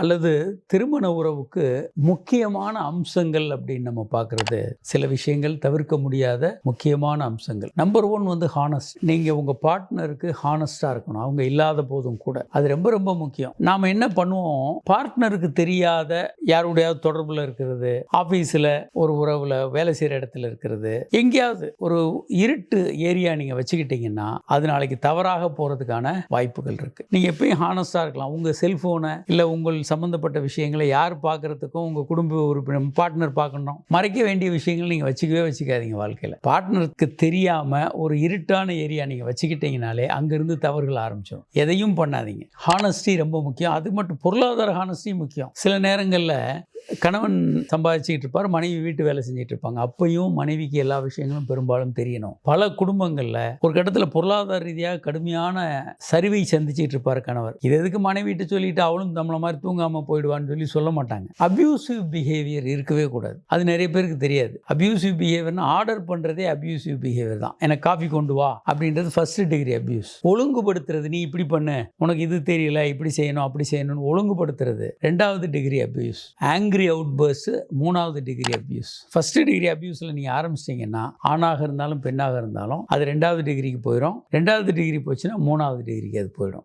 அல்லது திருமண உறவுக்கு முக்கியமான அம்சங்கள் அப்படின்னு நம்ம பார்க்குறது சில விஷயங்கள் தவிர்க்க முடியாத முக்கியமான அம்சங்கள். நம்பர் ஒன் வந்து ஹானஸ்ட் நீங்கள் உங்கள் பார்ட்னருக்கு ஹானஸ்டாக இருக்கணும். அவங்க இல்லாத போதும் கூட. அது ரொம்ப ரொம்ப முக்கியம். நாம் என்ன பண்ணுவோம்? பார்ட்னருக்கு தெரியாத யாருடையாவது தொடர்பில் இருக்கிறது ஆஃபீஸில் ஒரு உறவில் வேலை செய்கிற இடத்துல இருக்கிறது எங்கேயாவது ஒரு இருட்டு ஏரியா நீங்கள் வச்சுக்கிட்டீங்கன்னா அது நாளைக்கு தவறாக போகிறதுக்கான வாய்ப்புகள் இருக்குது நீங்கள் எப்பயும் ஹானஸ்டாக இருக்கலாம். உங்கள் செல்ஃபோனை இல்லை உங்கள் சம்மந்தப்பட்ட விஷயங்களை யார் பார்க்குறதுக்கும் உங்கள் குடும்ப உறுப்பினர் பார்ட்னர் பார்க்கணும். மறைக்க வேண்டிய விஷயங்கள் நீங்கள் வச்சுக்கவே வச்சுக்காதீங்க வாழ்க்கையில். பார்ட்னருக்கு தெரியாமல் ஒரு இருட்டான ஏரியா நீங்கள் வச்சுக்கிட்டீங்கனாலே அங்கேருந்து தவறுகள் ஆரம்பிச்சிடும் எதையும் பண்ணாதீங்க. ஹானஸ்டி ரொம்ப முக்கியம். அது மட்டும் பொருளாதார ஹானஸ்டி முக்கியம். சில நேரங்களில் கணவன் சம்பாதிச்சுக்கிட்டு இருப்பார் மனைவி வீட்டு வேலை செஞ்சுட்டு இருப்பாங்க. அப்பையும் மனைவிக்கு எல்லா விஷயங்களும் பெரும்பாலும் தெரியணும். பல குடும்பங்களில் ஒரு கட்டத்தில் பொருளாதார ரீதியாக கடுமையான சரிவை சந்திச்சுட்டு இருப்பார் கணவர். இது எதுக்கு மனைவிட்டு சொல்லிட்டு அவளும் நம்மள மாதிரி தூங்காமல் போயிடுவான்னு சொல்லி சொல்ல மாட்டாங்க. அப்யூசிவ் பிஹேவியர் இருக்கவே கூடாது. அது நிறைய பேருக்கு தெரியாது. அப்யூசிவ் பிஹேவியர்னு ஆர்டர் பண்ணுறதே அப்யூசிவ் பிஹேவியர் தான். எனக்கு காஃபி கொண்டு வா அப்படின்றது ஃபர்ஸ்ட் டிகிரி அப்யூஸ் ஒழுங்குபடுத்துறது நீ இப்படி பண்ணு. உனக்கு இது தெரியல. இப்படி செய்யணும் அப்படி செய்யணும்னு ஒழுங்குபடுத்துறது. ரெண்டாவது degree abuse angry outburst மூணாவது டிகிரி அப்யூஸ் ஃபர்ஸ்ட் டிகிரி அப்யூஸில் நீங்கள் ஆரம்பிச்சிட்டிங்கன்னா ஆணாக இருந்தாலும் பெண்ணாக இருந்தாலும் அது ரெண்டாவது டிகிரிக்கு போயிடும் ரெண்டாவது டிகிரி போச்சுன்னா மூணாவது டிகிரிக்கு அது போயிடும்